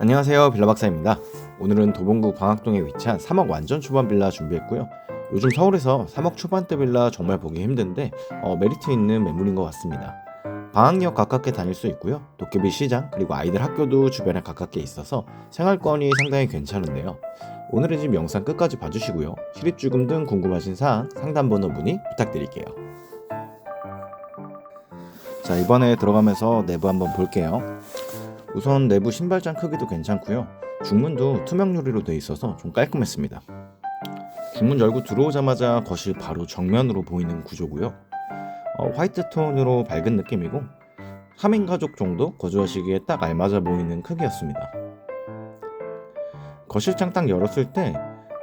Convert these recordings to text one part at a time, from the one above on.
안녕하세요. 빌라박사입니다. 오늘은 도봉구 광학동에 위치한 3억 완전 초반 빌라 준비했고요. 요즘 서울에서 3억 초반대 빌라 정말 보기 힘든데 어, 메리트 있는 매물인 것 같습니다. 방학역 가깝게 다닐 수 있고요. 도깨비 시장 그리고 아이들 학교도 주변에 가깝게 있어서 생활권이 상당히 괜찮은데요. 오늘의 집 영상 끝까지 봐주시고요. 실입주금 등 궁금하신 사항 상담번호 문의 부탁드릴게요. 자 이번에 들어가면서 내부 한번 볼게요 우선 내부 신발장 크기도 괜찮고요. 중문도 투명 유리로 되어 있어서 좀 깔끔했습니다. 중문 열고 들어오자마자 거실 바로 정면으로 보이는 구조고요. 어, 화이트 톤으로 밝은 느낌이고 3인 가족 정도 거주하시기에 딱 알맞아 보이는 크기였습니다. 거실창 딱 열었을 때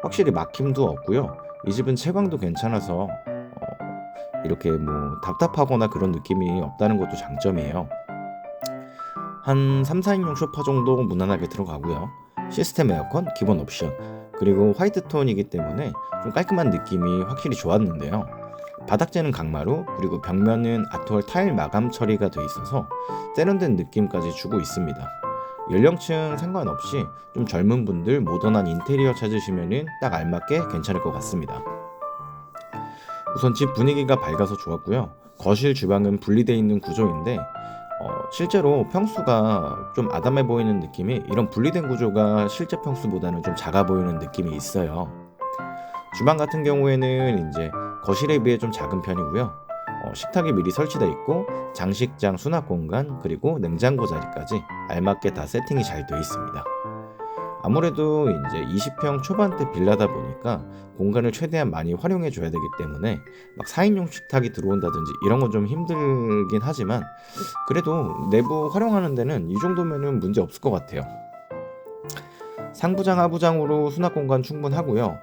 확실히 막힘도 없고요. 이 집은 채광도 괜찮아서 어, 이렇게 뭐 답답하거나 그런 느낌이 없다는 것도 장점이에요. 한 3, 4인용 소파 정도 무난하게 들어가고요. 시스템 에어컨 기본 옵션 그리고 화이트 톤이기 때문에 좀 깔끔한 느낌이 확실히 좋았는데요. 바닥재는 강마루 그리고 벽면은 아트월 타일 마감 처리가 돼 있어서 세련된 느낌까지 주고 있습니다. 연령층 상관없이 좀 젊은 분들 모던한 인테리어 찾으시면은 딱 알맞게 괜찮을 것 같습니다. 우선 집 분위기가 밝아서 좋았고요. 거실 주방은 분리되어 있는 구조인데 어, 실제로 평수가 좀 아담해 보이는 느낌이 이런 분리된 구조가 실제 평수보다는 좀 작아 보이는 느낌이 있어요. 주방 같은 경우에는 이제 거실에 비해 좀 작은 편이고요. 어, 식탁이 미리 설치되어 있고 장식장 수납 공간 그리고 냉장고 자리까지 알맞게 다 세팅이 잘 되어 있습니다. 아무래도 이제 20평 초반대 빌라다 보니까 공간을 최대한 많이 활용해 줘야 되기 때문에 막 4인용 식탁이 들어온다든지 이런 건 좀 힘들긴 하지만 그래도 내부 활용하는 데는 이 정도면은 문제 없을 것 같아요. 상부장 하부장으로 수납 공간 충분하고요.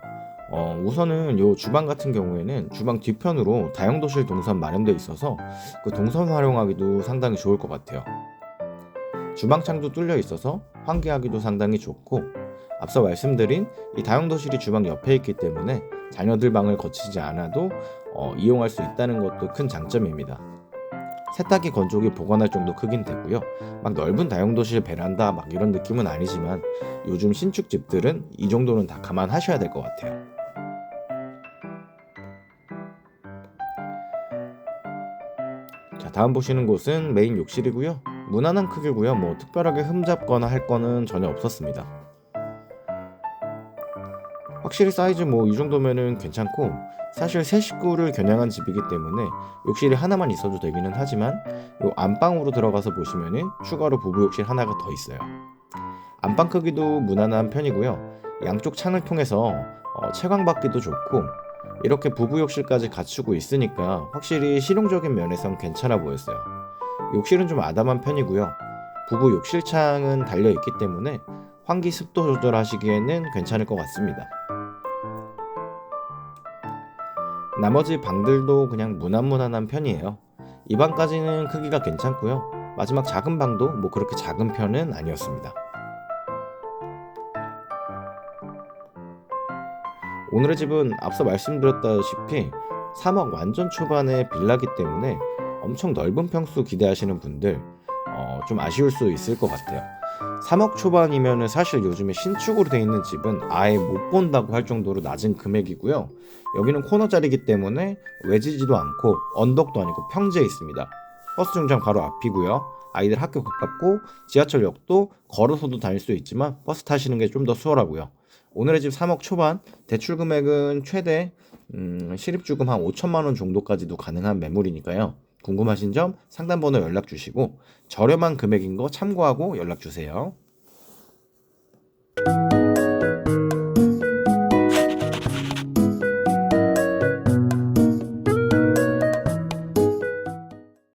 어, 우선은 요 주방 같은 경우에는 주방 뒤편으로 다용도실 동선 마련되어 있어서 그 동선 활용하기도 상당히 좋을 것 같아요. 주방 창도 뚫려 있어서 환기하기도 상당히 좋고 앞서 말씀드린 이 다용도실이 주방 옆에 있기 때문에 자녀들 방을 거치지 않아도 어, 이용할 수 있다는 것도 큰 장점입니다. 세탁기 건조기 보관할 정도 크긴 되고요. 막 넓은 다용도실 베란다 막 이런 느낌은 아니지만 요즘 신축 집들은 이 정도는 다 감안하셔야 될 것 같아요. 자, 다음 보시는 곳은 메인 욕실이고요. 무난한 크기고요. 뭐 특별하게 흠잡거나 할 거는 전혀 없었습니다. 확실히 사이즈 뭐 이 정도면은 괜찮고 사실 세 식구를 겨냥한 집이기 때문에 욕실이 하나만 있어도 되기는 하지만 요 안방으로 들어가서 보시면은 추가로 부부 욕실 하나가 더 있어요. 안방 크기도 무난한 편이고요. 양쪽 창을 통해서 어, 채광 받기도 좋고 이렇게 부부 욕실까지 갖추고 있으니까 확실히 실용적인 면에선 괜찮아 보였어요. 욕실은 좀 아담한 편이고요. 부부 욕실 창은 달려 있기 때문에 환기 습도 조절하시기에는 괜찮을 것 같습니다. 나머지 방들도 그냥 무난무난한 편이에요. 이 방까지는 크기가 괜찮고요. 마지막 작은 방도 뭐 그렇게 작은 편은 아니었습니다. 오늘의 집은 앞서 말씀드렸다시피 3억 완전 초반의 빌라기 때문에 엄청 넓은 평수 기대하시는 분들 어, 좀 아쉬울 수 있을 것 같아요. 3억 초반이면 사실 요즘에 신축으로 되어 있는 집은 아예 못 본다고 할 정도로 낮은 금액이고요. 여기는 코너짜리기 때문에 외지지도 않고 언덕도 아니고 평지에 있습니다. 버스 정장 바로 앞이고요. 아이들 학교 가깝고 지하철역도 걸어서도 다닐 수 있지만 버스 타시는 게 좀 더 수월하고요. 오늘의 집 3억 초반 대출 금액은 최대 음, 실입주금 한 5천만 원 정도까지도 가능한 매물이니까요. 궁금하신 점 상담 번호 연락 주시고 저렴한 금액인 거 참고하고 연락 주세요.